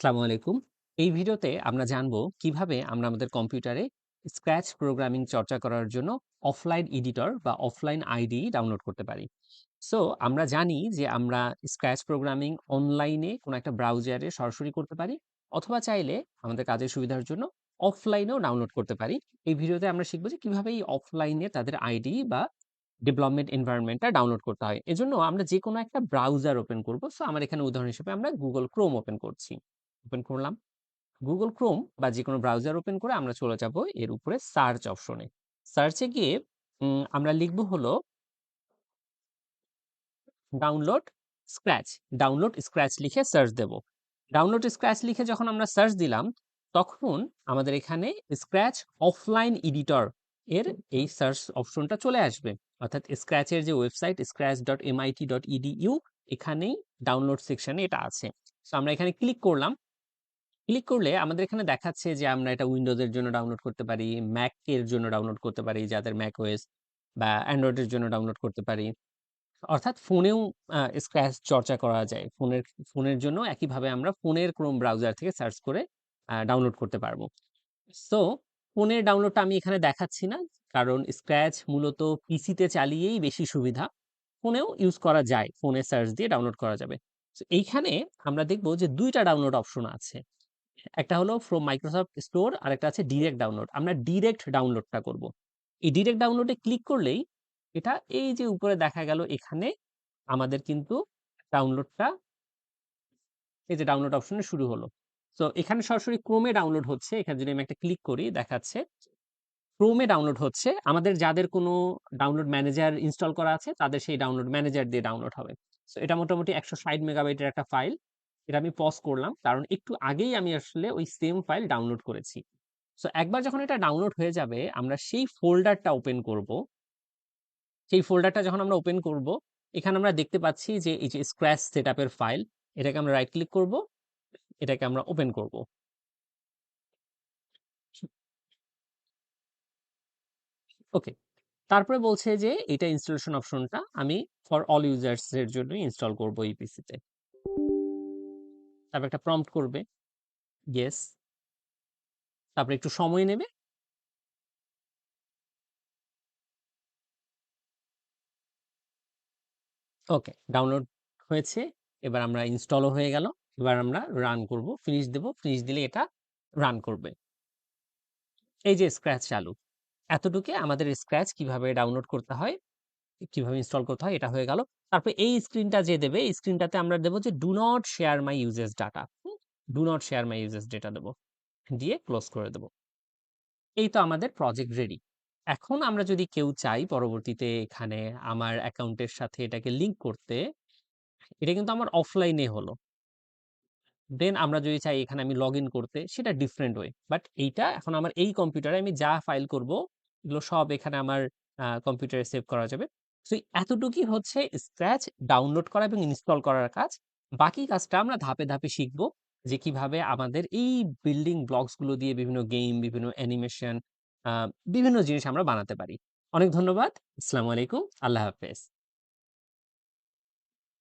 আসসালামু আলাইকুম। এই ভিডিওতে আমরা জানব কীভাবে আমরা আমাদের কম্পিউটারে স্ক্র্যাচ প্রোগ্রামিং চর্চা করার জন্য অফলাইন এডিটর বা অফলাইন আইডি ডাউনলোড করতে পারি। সো, আমরা জানি যে আমরা স্ক্র্যাচ প্রোগ্রামিং অনলাইনে কোনো একটা ব্রাউজারে সরাসরি করতে পারি অথবা চাইলে আমাদের কাজের সুবিধার জন্য অফলাইনেও ডাউনলোড করতে পারি। এই ভিডিওতে আমরা শিখব যে কীভাবে এই অফলাইনে তাদের আইডি বা ডেভেলপমেন্ট এনভায়রনমেন্টটা ডাউনলোড করতে হয়। এজন্য আমরা যেকোনো একটা ব্রাউজার ওপেন করব। সো, আমার এখানে উদাহরণ হিসেবে আমরা গুগল ক্রোম ওপেন করছি। ওপেন করলাম। Google Chrome বা যেকোনো ব্রাউজার ওপেন করে আমরা চলে যাব এর উপরে সার্চ অপশনে। সার্চে গিয়ে আমরা লিখব হলো ডাউনলোড স্ক্র্যাচ। ডাউনলোড স্ক্র্যাচ লিখে সার্চ দেব। ডাউনলোড স্ক্র্যাচ লিখে যখন আমরা সার্চ দিলাম, তখন আমাদের এখানে স্ক্র্যাচ অফলাইন এডিটর এর এই সার্চ অপশনটা চলে আসবে। অর্থাৎ স্ক্র্যাচের যে ওয়েবসাইট scratch.mit.edu এখানেই ডাউনলোড সেকশনে এটা আছে। সো আমরা এখানে ক্লিক করলাম। ক্লিক করলে আমাদের এখানে দেখাচ্ছে যে আমরা এটা উইন্ডোজের জন্য ডাউনলোড করতে পারি, ম্যাক এর জন্য ডাউনলোড করতে পারি যাদের ম্যাক ওএস বা অ্যান্ড্রয়েডের জন্য ডাউনলোড করতে পারি। অর্থাৎ ফোনেও স্ক্র্যাচ চর্চা করা যায়। ফোনের ফোনের জন্য একইভাবে আমরা ফোনের ক্রোম ব্রাউজার থেকে সার্চ করে ডাউনলোড করতে পারব। সো ফোনের ডাউনলোডটা আমি এখানে দেখাচ্ছি না। কারণ স্ক্র্যাচ মূলত পিসিতে চালিয়েই বেশি সুবিধা। ফোনেও ইউজ করা যায়। ফোনে সার্চ দিয়ে ডাউনলোড করা যাবে। এইখানে আমরা দেখব যে দুইটা ডাউনলোড অপশন আছে। একটা হলো ফ্রম মাইক্রোসফট স্টোর আরেকটা আছে ডিরেক্ট ডাউনলোড। আমরা ডিরেক্ট ডাউনলোডটা করব। এই ডিরেক্ট ডাউনলোডে ক্লিক করলেই এটা এই যে উপরে দেখা গেল, এখানে আমাদের কিন্তু ডাউনলোডটা এই যে ডাউনলোড অপশনে শুরু হলো। তো এখানে সরাসরি এ ডাউনলোড হচ্ছে। এখানে যদি আমি একটা ক্লিক করি, দেখাচ্ছে এ ডাউনলোড হচ্ছে। আমাদের যাদের কোনো ডাউনলোড ম্যানেজার ইনস্টল করা আছে, তাদের সেই ডাউনলোড ম্যানেজার দিয়ে ডাউনলোড হবে। সো এটা মোটামুটি ১৬০ মেগাবাইটের একটা ফাইল। এটা আমি পজ করলাম। কারণ একটু আগেই আমি আসলে ওই সেম ফাইল ডাউনলোড করেছি। সো একবার যখন এটা ডাউনলোড হয়ে যাবে আমরা সেই ফোল্ডারটা ওপেন করব। সেই ফোল্ডারটা যখন আমরা ওপেন করব, এখানে আমরা দেখতে পাচ্ছি যে এই যে স্ক্র্যাচ এর ফাইল, এটাকে আমরা রাইট ক্লিক করব। এটাকে আমরা ওপেন করব। ওকে। তারপরে বলছে যে এটা ইনস্টলেশন অপশনটা আমি ফর অল ইউজার্স এর জন্য ইনস্টল করব এই পিসিতে। তারপর একটা প্রম্পট করবে। ইয়েস। তারপরে একটু সময় নেবে। ওকে, ডাউনলোড হয়েছে। এবার আমরা ইনস্টলও হয়ে গেল। এবার আমরা রান করব। ফিনিশ দেব। ফিনিশ দিলে এটা রান করবে। এই যে স্ক্র্যাচ চালু। এতটুকু আমাদের স্ক্র্যাচ কীভাবে ডাউনলোড করতে হয়, কীভাবে ইনস্টল করতে হয় এটা হয়ে গেল। তারপর এই স্ক্রিনটা যে দেবে, এই স্ক্রিনটাতে আমরা দেব যে do not share my usage data. Do not share my usage data দেব। দিয়ে ক্লোজ করে দেব। এই তো আমাদের প্রজেক্ট রেডি। এখন আমরা যদি কেউ চাই পরবর্তীতে এখানে আমার অ্যাকাউন্টের সাথে এটাকে লিংক করতে, এটা কিন্তু আমার অফলাইনে হলো। দেন আমরা যদি চাই এখানে আমি লগইন করতে সেটা ডিফারেন্ট ওয়ে। বাট এইটা এখন আমার এই কম্পিউটারে আমি যা ফাইল করব, এগুলো সব এখানে আমার কম্পিউটারে সেভ করা যাবে। সো এতটুকুই হচ্ছে স্ক্র্যাচ ডাউনলোড করা এবং ইনস্টল করার কাজ। বাকি কাজটা আমরা ধাপে, ধাপে শিখব যে কীভাবে আমাদের এই বিল্ডিং ব্লকসগুলো দিয়ে বিভিন্ন গেম, বিভিন্ন অ্যানিমেশন বিভিন্ন জিনিস আমরা বানাতে পারি। অনেক ধন্যবাদ। আসসালামু আলাইকুম। আল্লাহ হাফেজ।